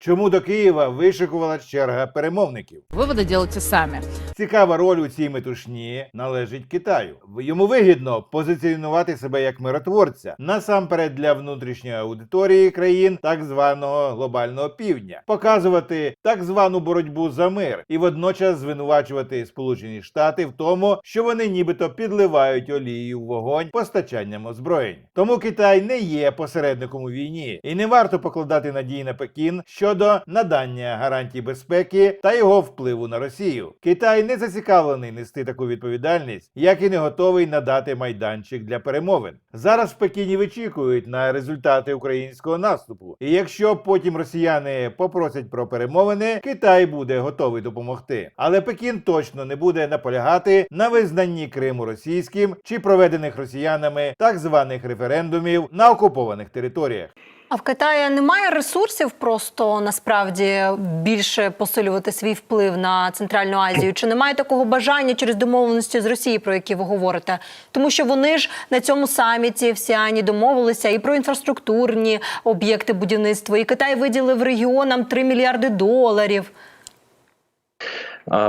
Чому до Києва вишикувала черга перемовників? Выводы делайте сами. Цікава роль у цій метушні належить Китаю. Йому вигідно позиціонувати себе як миротворця насамперед для внутрішньої аудиторії країн так званого глобального півдня, показувати так звану боротьбу за мир і водночас звинувачувати Сполучені Штати в тому, що вони нібито підливають олію в вогонь постачанням озброєнь. Тому Китай не є посередником у війні, і не варто покладати надії на Пекін щодо надання гарантій безпеки та його впливу на Росію. Китай не зацікавлений нести таку відповідальність, як і не готовий надати майданчик для перемовин. Зараз в Пекіні вичікують на результати українського наступу. І якщо потім росіяни попросять про перемовини, Китай буде готовий допомогти. Але Пекін точно не буде наполягати на визнанні Криму російським чи проведених росіянами так званих референдумів на окупованих територіях. А в Китаї немає ресурсів просто насправді більше посилювати свій вплив на Центральну Азію? Чи немає такого бажання через домовленості з Росією, про які ви говорите? Тому що вони ж на цьому саміті в Сіані домовилися і про інфраструктурні об'єкти будівництва, і Китай виділив регіонам 3 мільярди доларів.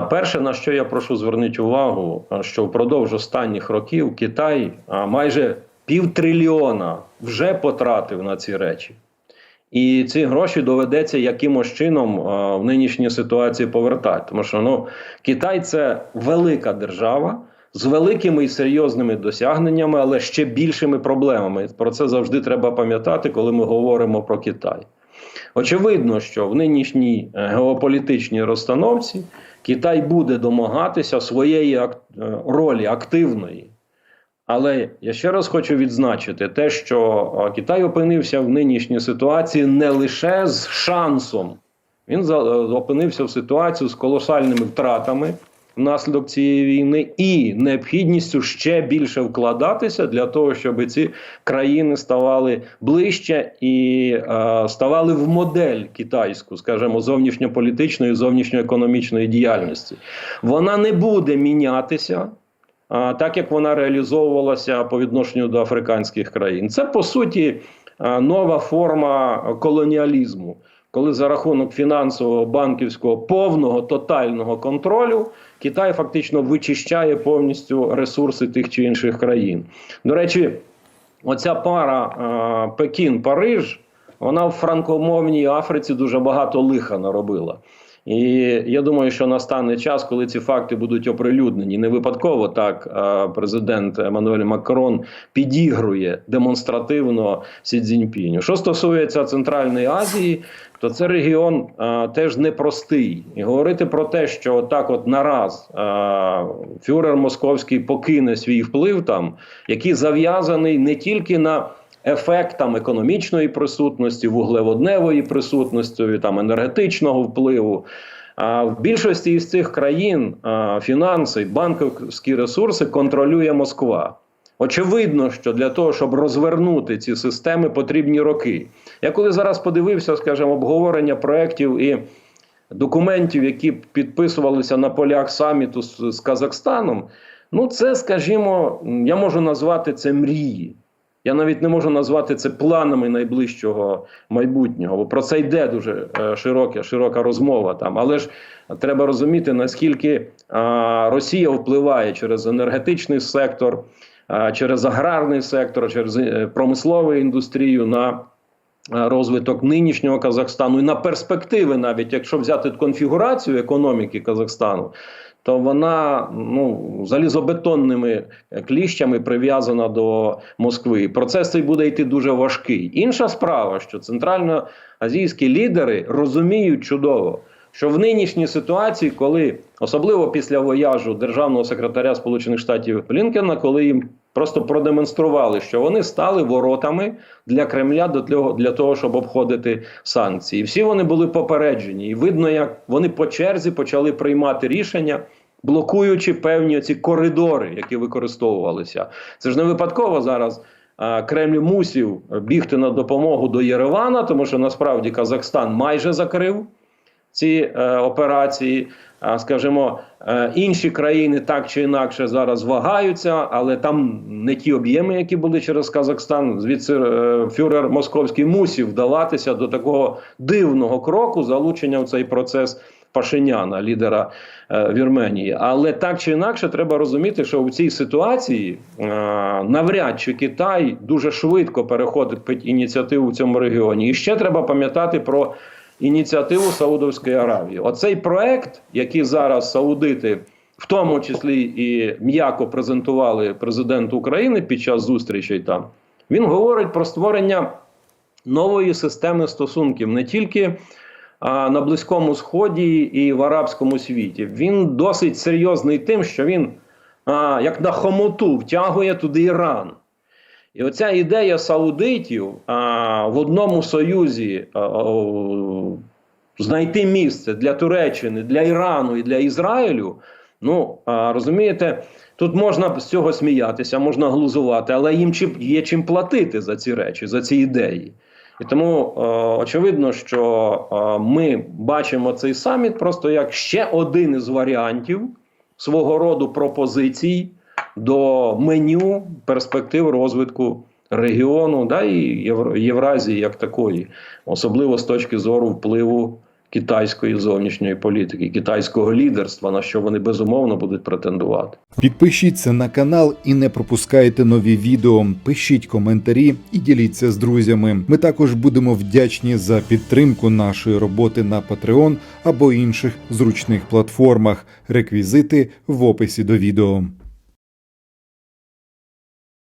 Перше, на що я прошу звернути увагу, що впродовж останніх років Китай майже півтрильйона вже потратив на ці речі. І ці гроші доведеться якимось чином а, в нинішній ситуації повертати. Тому що ну, Китай це велика держава з великими і серйозними досягненнями, але ще більшими проблемами. Про це завжди треба пам'ятати, коли ми говоримо про Китай. Очевидно, що в нинішній е, геополітичній розстановці Китай буде домагатися своєї е, ролі активної. Але я ще раз хочу відзначити те, що Китай опинився в нинішній ситуації не лише з шансом, він е, опинився в ситуацію з колосальними втратами внаслідок цієї війни і необхідністю ще більше вкладатися для того, щоб ці країни ставали ближче і е, ставали в модель китайську, скажімо, зовнішньополітичної, зовнішньоекономічної діяльності. Вона не буде мінятися. Так як вона реалізовувалася по відношенню до африканських країн, це по суті нова форма колоніалізму, коли за рахунок фінансового, банківського повного тотального контролю Китай фактично вичищає повністю ресурси тих чи інших країн. До речі, оця пара е, Пекін-Париж, вона в франкомовній Африці дуже багато лиха наробила. І я думаю, що настане час, коли ці факти будуть оприлюднені. Не випадково так е, президент Еммануель Макрон підігрує демонстративно Сі Цзіньпіню. Що стосується Центральної Азії, то це регіон е, теж непростий. І говорити про те, що так, от нараз е, фюрер московський покине свій вплив там, який зав'язаний не тільки на ефектам економічної присутності, вуглеводневої присутності, там енергетичного впливу. А в більшості із цих країн фінанси, банківські ресурси контролює Москва. Очевидно, що для того, щоб розвернути ці системи, потрібні роки. Я коли зараз подивився, скажімо, обговорення проєктів і документів, які підписувалися на полях саміту з, з Казахстаном, ну це, скажімо, я можу назвати це мрії. Я навіть не можу назвати це планами найближчого майбутнього, бо про це йде дуже е, широка, широка розмова там. Але ж треба розуміти, наскільки Росія впливає через енергетичний сектор, через аграрний сектор, через е, промислову індустрію на розвиток нинішнього Казахстану і на перспективи, навіть якщо взяти конфігурацію економіки Казахстану, то вона ну залізобетонними кліщами прив'язана до Москви. Процес цей буде йти дуже важкий. Інша справа, що центральноазійські лідери розуміють чудово. Що в нинішній ситуації, коли особливо після вояжу державного секретаря Сполучених Штатів Блінкена, коли їм просто продемонстрували, що вони стали воротами для Кремля для того, щоб обходити санкції, всі вони були попереджені, і видно, як вони по черзі почали приймати рішення. Блокуючи певні ці коридори, які використовувалися, це ж не випадково зараз. Кремль мусів бігти на допомогу до Єревана, тому що насправді Казахстан майже закрив ці е, операції. скажімо, е, інші країни так чи інакше зараз вагаються, але там не ті об'єми, які були через Казахстан. Звідси е, фюрер московський мусів вдаватися до такого дивного кроку залучення в цей процес. Пашиняна, лідера е, Вірменії, але так чи інакше треба розуміти, що в цій ситуації навряд чи Китай дуже швидко переходить під ініціативу в цьому регіоні. І ще треба пам'ятати про ініціативу Саудовської Аравії. Оцей проект, який зараз саудити, в тому числі і м'яко презентували президенту України під час зустрічей там, він говорить про створення нової системи стосунків не тільки на Близькому Сході і в арабському світі. Він досить серйозний тим, що він як на хомоту втягує туди Іран. І оця ідея саудитів а, в одному союзі а, о, знайти місце для Туреччини, для Ірану і для Ізраїлю. Ну а, розумієте, тут можна з цього сміятися, можна глузувати, але їм чим є чим платити за ці речі, за ці ідеї. І тому е, очевидно, що е, ми бачимо цей саміт просто як ще один із варіантів свого роду пропозицій до меню перспектив розвитку регіону, да, і Євразії як такої, особливо з точки зору впливу китайської зовнішньої політики, китайського лідерства, на що вони безумовно будуть претендувати. Підпишіться на канал і не пропускайте нові відео. Пишіть коментарі і діліться з друзями. Ми також будемо вдячні за підтримку нашої роботи на Patreon або інших зручних платформах. Реквізити в описі до відео.